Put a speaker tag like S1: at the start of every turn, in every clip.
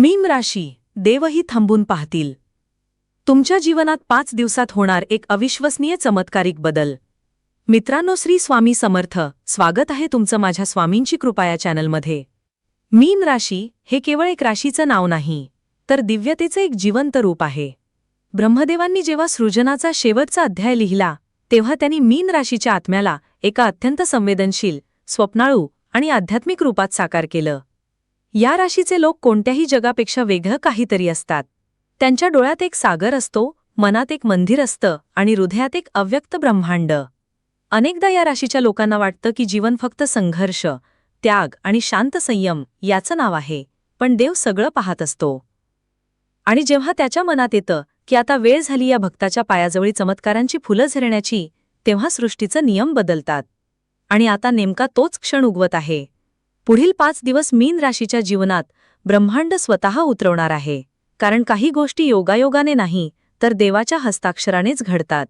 S1: Meme राशी देवही थांबून पाहतील. तुमच्या जीवनात पाच दिवसात होणार एक अविश्वसनीय चमत्कारिक बदल. मित्रांनो श्री स्वामी समर्थ स्वागत आहे तुमचं माझ्या स्वामींची कृपाया चॅनलमध्ये. मीन राशी हे केवळ एक राशीचं नाव नाही तर दिव्यतेचं एक जिवंत रूप आहे. ब्रह्मदेवांनी जेव्हा सृजनाचा शेवटचा अध्याय लिहिला तेव्हा त्यांनी मीन राशीच्या आत्म्याला एका अत्यंत संवेदनशील स्वप्नाळू आणि आध्यात्मिक रूपात साकार केलं. या राशीचे लोक कोणत्याही जगापेक्षा वेगळं काहीतरी असतात. त्यांच्या डोळ्यात एक सागर असतो मनात एक मंदिर असतं आणि हृदयात एक अव्यक्त ब्रह्मांड. अनेकदा या राशीच्या लोकांना वाटतं की जीवन फक्त संघर्ष त्याग आणि शांत संयम याचं नाव आहे पण देव सगळं पाहत असतो. आणि जेव्हा त्याच्या मनात येतं की आता वेळ झाली या भक्ताच्या पायाजवळी चमत्कारांची फुलं झिरण्याची तेव्हा सृष्टीचं नियम बदलतात. आणि आता नेमका तोच क्षण उगवत आहे. पुढील पाच दिवस मीन राशीच्या जीवनात ब्रह्मांड स्वतः उतरवणार आहे. कारण काही गोष्टी योगायोगाने नाही तर देवाच्या हस्ताक्षरानेच घडतात.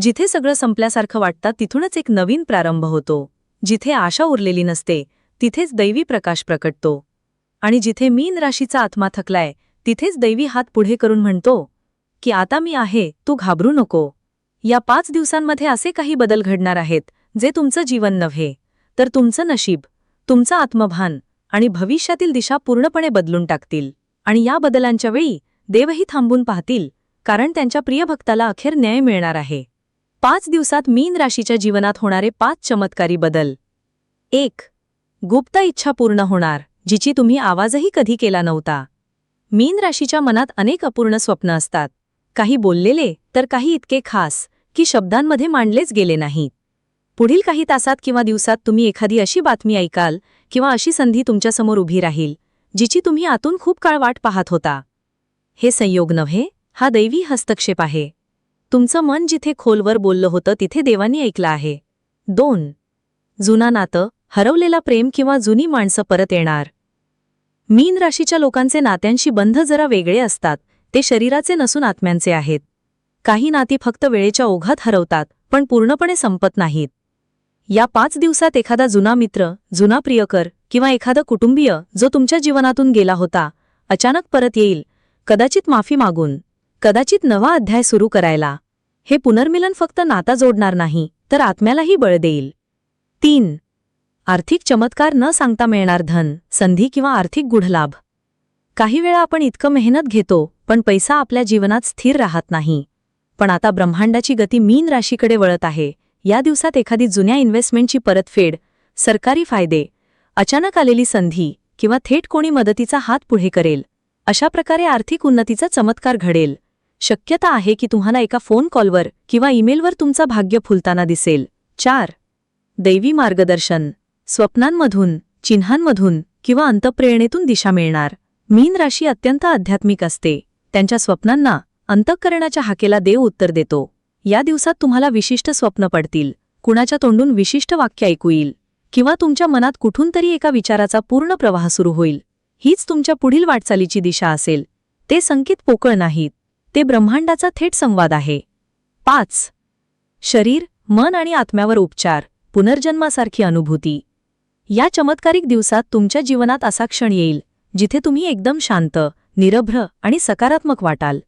S1: जिथे सगळं संपल्यासारखं वाटतं तिथूनच एक नवीन प्रारंभ होतो. जिथे आशा उरलेली नसते तिथेच दैवी प्रकाश प्रकटतो. आणि जिथे मीन राशीचा आत्मा थकलाय तिथेच दैवी हात पुढे करून म्हणतो की आता मी आहे तू घाबरू नको. या पाच दिवसांमध्ये असे काही बदल घडणार आहेत जे तुमचं जीवन नव्हे तर तुमचं नशीब. तुमचा आत्मभान आणि भविष्यातील दिशा पूर्णपणे बदलून टाकतील. आणि या बदलांच्या वेळी देवही थांबून पाहतील कारण त्यांच्या प्रियभक्ताला अखेर न्याय मिळणार आहे. पाच दिवसात मीन राशीच्या जीवनात होणारे पाच चमत्कारी बदल. एक गुप्त इच्छा पूर्ण होणार जिची तुम्ही आवाजही कधी केला नव्हता. मीन राशीच्या मनात अनेक अपूर्ण स्वप्न असतात. काही बोललेले तर काही इतके खास की शब्दांमध्ये मांडलेच गेले नाहीत. पुढील काही तासात किंवा दिवसात तुम्ही एखादी अशी बातमी ऐकाल किंवा अशी संधी तुमच्यासमोर उभी राहील जिची तुम्ही आतून खूप काळ वाट पाहत होता. हे संयोग नव्हे हा दैवी हस्तक्षेप आहे. तुमचं मन जिथे खोलवर बोललं होतं तिथे देवानी ऐकलं आहे. दोन. जुना नातं हरवलेला प्रेम किंवा जुनी माणसं परत येणार. मीन राशीच्या लोकांचे नात्यांशी बंध जरा वेगळे असतात ते शरीराचे नसून आत्म्यांचे आहेत. काही नाती फक्त वेळेच्या ओघात हरवतात पण पूर्णपणे संपत नाहीत. या पाच दिवसात एखादा जुना मित्र जुना प्रियकर किंवा एखादा कुटुंबीय जो तुमच्या जीवनातून गेला होता अचानक परत येईल कदाचित माफी मागून कदाचित नवा अध्याय सुरू करायला. हे पुनर्मिलन फक्त नाता जोडणार नाही तर आत्म्यालाही बळ देईल. तीन. आर्थिक चमत्कार न सांगता मिळणार धन संधी किंवा आर्थिक गुढलाभ. काही वेळा आपण इतकं मेहनत घेतो पण पैसा आपल्या जीवनात स्थिर राहत नाही. पण आता ब्रह्मांडाची गती मीन राशीकडे वळत आहे या दिवसात एखादी जुन्या इन्व्हेस्टमेंटची परतफेड सरकारी फायदे अचानक आलेली संधी किंवा थेट कोणी मदतीचा हात पुढे करेल अशा प्रकारे आर्थिक उन्नतीचा चमत्कार घडेल. शक्यता आहे की तुम्हाला एका फोन कॉलवर किंवा ईमेलवर तुमचं भाग्य फुलताना दिसेल. चार. दैवी मार्गदर्शन. स्वप्नांमधून चिन्हांमधून किंवा अंतप्रेरणेतून दिशा मिळणार. मीन राशी अत्यंत आध्यात्मिक असते. त्यांच्या स्वप्नांना अंतःकरणाच्या हाकेला देव उत्तर देतो. या दिवसात तुम्हाला विशिष्ट स्वप्न पडतील. कुणाच्या तोंडून विशिष्ट वाक्य ऐकू येईल? किंवा तुमच्या मनात कुठून तरी एका विचाराचा पूर्ण प्रवाह सुरू होईल. हीच तुमच्या पुढील वाटचालीची दिशा असेल. ते संकेत पोकळ नाहीत. ते ब्रह्मांडाचा थेट संवाद आहे. पाच. शरीर मन आणि आत्म्यावर उपचार पुनर्जन्मासारखी अनुभूती. या चमत्कारिक दिवसात तुमच्या जीवनात असा क्षण येईल जिथे तुम्ही एकदम शांत निरभ्र आणि सकारात्मक वाटाल.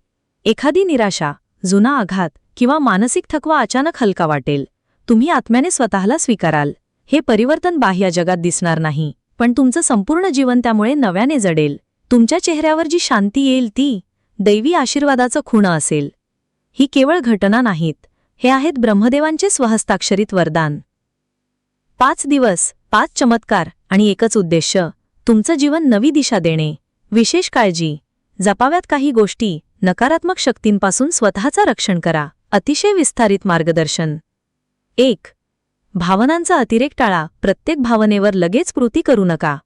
S1: एखादी निराशा जुना आघात किंवा मानसिक थकवा अचानक हलका वाटेल. तुम्ही आत्म्याने स्वतःला स्वीकाराल. हे परिवर्तन बाह्य जगात दिसणार नाही पण तुमचं संपूर्ण जीवन त्यामुळे नव्याने जडेल. तुमच्या चेहऱ्यावर जी शांती येईल ती दैवी आशीर्वादाचं खुणं असेल. ही केवळ घटना नाहीत हे आहेत ब्रह्मदेवांचे स्वहस्ताक्षरित वरदान. पाच दिवस पाच चमत्कार आणि एकच उद्देश तुमचं जीवन नवी दिशा देणे. विशेष काळजी जपाव्यात काही गोष्टी नकारात्मक शक्तींपासून स्वतःचं रक्षण करा. अतिशय विस्तारित मार्गदर्शन. एक भावनांचा अतिरेक टाळा. प्रत्येक भावनेवर लगेच कृती करू नका.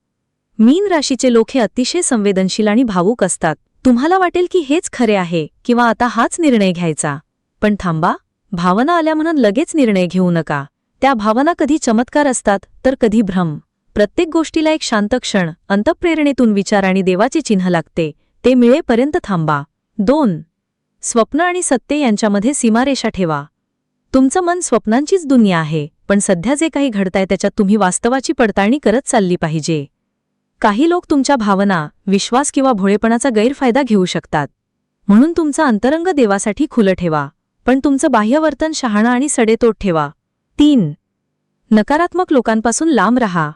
S1: मीन राशीचे लोक हे अतिशय संवेदनशील आणि भावूक असतात. तुम्हाला वाटेल की हेच खरे आहे किंवा आता हाच निर्णय घ्यायचा. पण थांबा भावना आल्या म्हणून लगेच निर्णय घेऊ नका. त्या भावना कधी चमत्कार असतात तर कधी भ्रम. प्रत्येक गोष्टीला एक शांत क्षण अंतप्रेरणेतून विचार आणि देवाचे चिन्ह लागते. ते मिळेपर्यंत थांबा. दोन स्वप्न आणि सत्य यांच्यामध्ये सीमारेषा ठेवा. तुमचं मन स्वप्नांचीच दुनिया आहे पण सध्या जे काही घडताय त्याच्यात तुम्ही वास्तवाची पडताळणी करत चालली पाहिजे. काही लोक तुमच्या भावना विश्वास किंवा भोळेपणाचा गैरफायदा घेऊ शकतात. म्हणून तुमचं अंतरंग देवासाठी खुलं ठेवा पण तुमचं बाह्यवर्तन शहाणं आणि सडेतोड ठेवा. तीन. नकारात्मक लोकांपासून लांब रहा.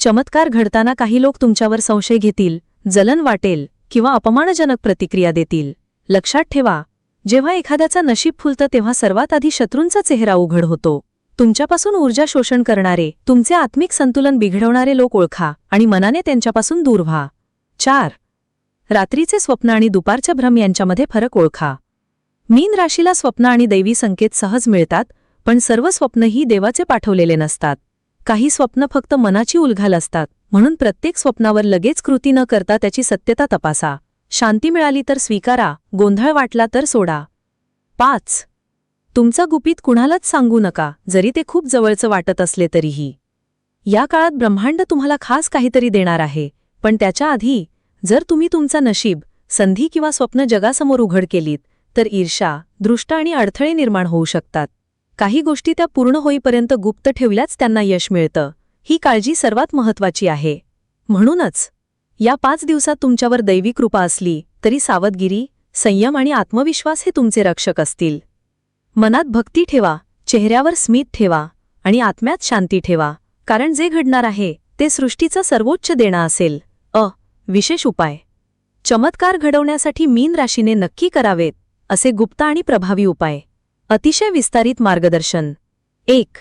S1: चमत्कार घडताना काही लोक तुमच्यावर संशय घेतील जलन वाटेल किंवा अपमानजनक प्रतिक्रिया देतील. लक्षात ठेवा जेव्हा एखाद्याचा नशीब फुलतं तेव्हा सर्वात आधी शत्रूंचा चेहरा उघड होतो. तुमच्यापासून ऊर्जा शोषण करणारे तुमचे आत्मिक संतुलन बिघडवणारे लोक ओळखा आणि मनाने त्यांच्यापासून दूर व्हा. चार. रात्रीचे स्वप्न आणि दुपारच्या भ्रम यांच्यामध्ये फरक ओळखा. मीन राशीला स्वप्न आणि दैवी संकेत सहज मिळतात पण सर्व स्वप्नही देवाचे पाठवलेले नसतात. काही स्वप्न फक्त मनाची उलघाल असतात म्हणून प्रत्येक स्वप्नावर लगेच कृती न करता त्याची सत्यता तपासा. शांती मिळाली तर स्वीकारा गोंधळ वाटला तर सोडा. पाच. तुमचा गुपित कुणालाच सांगू नका जरी ते खूप जवळचं वाटत असले तरीही. या काळात ब्रह्मांड तुम्हाला खास काहीतरी देणार आहे पण त्याच्या आधी जर तुम्ही तुमचा नशीब संधी किंवा स्वप्न जगासमोर उघड केलीत तर ईर्षा दृष्ट आणि अडथळे निर्माण होऊ शकतात. काही गोष्टी त्या पूर्ण होईपर्यंत गुप्त ठेवल्याच त्यांना यश मिळतं ही काळजी सर्वात महत्वाची आहे. म्हणूनच या पाच दिवसात तुमच्यावर दैवी कृपा असली तरी सावधगिरी संयम आणि आत्मविश्वास हे तुमचे रक्षक असतील. मनात भक्ती ठेवा चेहऱ्यावर स्मित ठेवा आणि आत्म्यात शांती ठेवा कारण जे घडणार आहे ते सृष्टीचा सर्वोच्च देणं असेल. अ. विशेष उपाय. चमत्कार घडवण्यासाठी मीन राशीने नक्की करावेत असे गुप्त आणि प्रभावी उपाय. अतिशय विस्तारित मार्गदर्शन. एक.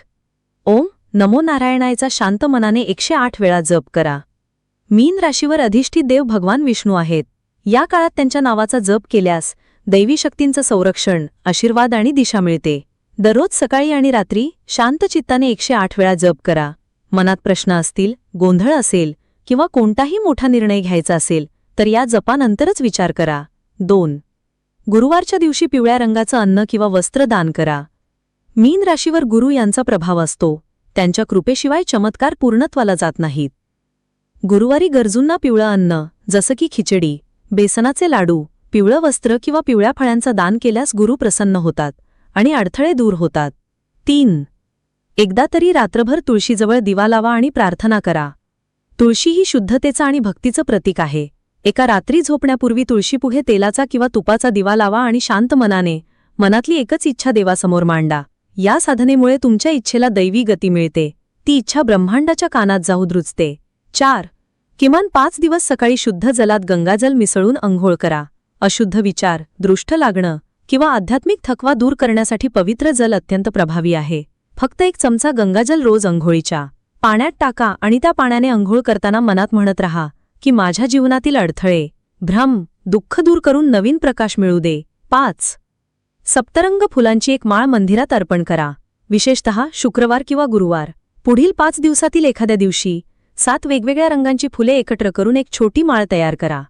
S1: ओम. नमो नारायणायचा शांत मनाने एकशे आठ वेळा जप करा. मीन राशीवर अधिष्ठित देव भगवान विष्णू आहेत. या काळात त्यांच्या नावाचा जप केल्यास दैवी शक्तींचं संरक्षण आशीर्वाद आणि दिशा मिळते. दररोज सकाळी आणि रात्री शांत चित्ताने एकशे आठ वेळा जप करा. मनात प्रश्न असतील गोंधळ असेल किंवा कोणताही मोठा निर्णय घ्यायचा असेल तर या जपानंतरच विचार करा. दोन. गुरुवारच्या दिवशी पिवळ्या रंगाचं अन्न किंवा वस्त्र दान करा. मीन राशीवर गुरु यांचा प्रभाव असतो. त्यांच्या कृपेशिवाय चमत्कार पूर्णत्वाला जात नाहीत. गुरुवारी गरजूंना पिवळं अन्न जसं की खिचडी बेसनाचे लाडू पिवळं वस्त्र किंवा पिवळ्या फळ्यांचा दान केल्यास गुरु प्रसन्न होतात आणि अडथळे दूर होतात. तीन. एकदा तरी रात्रभर तुळशीजवळ दिवा लावा आणि प्रार्थना करा. तुळशी ही शुद्धतेचं आणि भक्तीचं प्रतीक आहे. एका रात्री झोपण्यापूर्वी तुळशीपुढे तेलाचा किंवा तुपाचा दिवा लावा आणि शांत मनाने मनातली एकच इच्छा देवासमोर मांडा. या साधनेमुळे तुमच्या इच्छेला दैवी गती मिळते. ती इच्छा ब्रह्मांडाच्या कानात जाऊ द्रुजते चार. किमान पाच दिवस सकाळी शुद्ध जलात गंगाजल मिसळून अंघोळ करा. अशुद्ध विचार दृष्ट लागणं किंवा आध्यात्मिक थकवा दूर करण्यासाठी पवित्र जल अत्यंत प्रभावी आहे. फक्त एक चमचा गंगाजल रोज अंघोळीच्या. पाण्यात टाका आणि त्या पाण्याने अंघोळ करताना मनात म्हणत राहा की माझ्या जीवनातील अडथळे भ्रम दुःख दूर करून नवीन प्रकाश मिळू दे. पाच. सप्तरंग फुलांची एक माळ मंदिरात अर्पण करा. विशेषतः शुक्रवार किंवा गुरुवार. पुढील पाच दिवसातील एखाद्या दिवशी सात वेगवेगळ्या रंगांची फुले एकत्र करून एक छोटी माळ तयार करा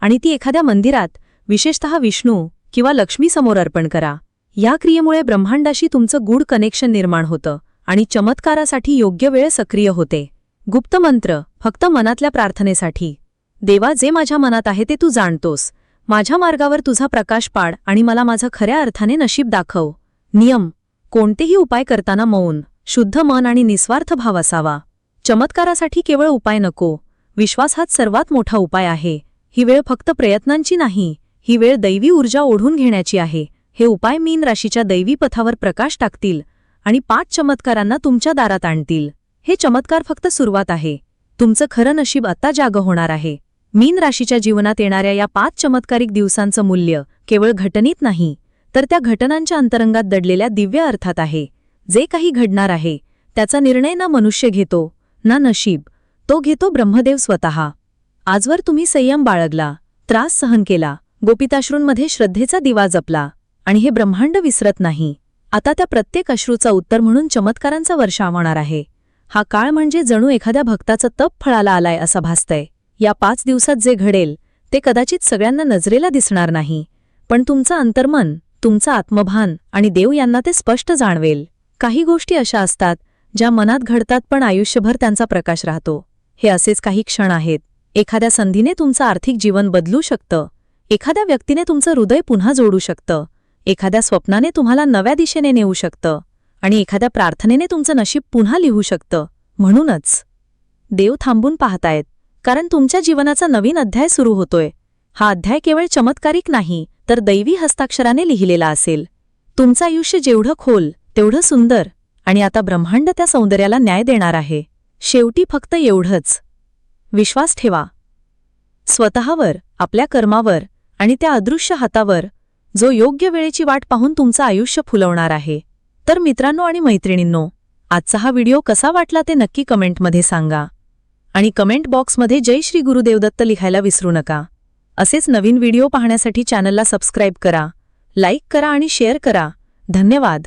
S1: आणि ती एखाद्या मंदिरात विशेषतः विष्णू किंवा लक्ष्मीसमोर अर्पण करा. या क्रियेमुळे ब्रह्मांडाशी तुमचं गूढ कनेक्शन निर्माण होतं आणि चमत्कारासाठी योग्य वेळ सक्रिय होते. गुप्त मंत्र फक्त मनातल्या प्रार्थनेसाठी. देवा जे माझ्या मनात आहे ते तू जाणतोस. माझ्या मार्गावर तुझा प्रकाश पाड आणि मला माझं खऱ्या अर्थाने नशीब दाखव. नियम कोणतेही उपाय करताना मौन शुद्ध मन आणि निस्वार्थ भाव असावा. चमत्कारासाठी केवळ उपाय नको. विश्वास हाच सर्वात मोठा उपाय आहे. ही वेळ फक्त प्रयत्नांची नाही ही वेळ दैवी ऊर्जा ओढून घेण्याची आहे. हे उपाय मीन राशीच्या दैवी पथावर प्रकाश टाकतील आणि पाच चमत्कारांना तुमच्या दारात आणतील. हे चमत्कार फक्त सुरुवात आहे. तुमचं खरं नशीब आत्ता जाग होणार आहे. मीन राशीच्या जीवनात येणाऱ्या या पाच चमत्कारिक दिवसांचं मूल्य केवळ घटनीत नाही तर त्या घटनांच्या अंतरंगात दडलेल्या दिव्य अर्थात आहे. जे काही घडणार आहे त्याचा निर्णय ना मनुष्य घेतो. ना नशीब तो घेतो ब्रह्मदेव स्वतः. आजवर तुम्ही संयम बाळगला त्रास सहन केला गोपिताश्रूंमध्ये श्रद्धेचा दिवा जपला आणि हे ब्रह्मांड विसरत नाही. आता त्या प्रत्येक अश्रूचा उत्तर म्हणून चमत्कारांचा वर्षाव होणार आहे. हा काळ म्हणजे जणू एखाद्या भक्ताचं तप फळाला आलाय असं भासतंय. या पाच दिवसात जे घडेल ते कदाचित सगळ्यांना नजरेला दिसणार नाही. पण तुमचं अंतर्मन तुमचं आत्मभान आणि देव यांना ते स्पष्ट जाणवेल. काही गोष्टी अशा असतात ज्या मनात घडतात पण आयुष्यभर त्यांचा प्रकाश राहतो. हे असेच काही क्षण आहेत. एखाद्या संधीने तुमचं आर्थिक जीवन बदलू शकतं. एखाद्या व्यक्तीने तुमचं हृदय पुन्हा जोडू शकतं. एखाद्या स्वप्नाने तुम्हाला नव्या दिशेने नेऊ शकतं. आणि एखाद्या प्रार्थनेने तुमचं नशीब पुन्हा लिहू शकतं. म्हणूनच देव थांबून पाहतायत. कारण तुमच्या जीवनाचा नवीन अध्याय सुरू होतोय. हा अध्याय केवळ चमत्कारिक नाही तर दैवी हस्ताक्षराने लिहिलेला असेल. तुमचं आयुष्य जेवढं खोल तेवढं सुंदर. आणि आता ब्रह्मांड त्या सौंदर्याला न्याय देणार आहे. शेवटी फक्त एवढंच. विश्वास ठेवा. स्वतःवर आपल्या कर्मावर आणि त्या अदृश्य हातावर जो योग्य वेळेची वाट पाहून तुमचं आयुष्य फुलवणार आहे. तर मित्रांनो आणि मैत्रिणींनो आजचा हा व्हिडिओ कसा वाटला ते नक्की कमेंटमध्ये सांगा. आणि कमेंट बॉक्समध्ये जय श्री गुरुदेवदत्त लिहायला विसरू नका. असेच नवीन व्हिडिओ पाहण्यासाठी चॅनलला सबस्क्राईब करा लाईक करा आणि शेअर करा. धन्यवाद.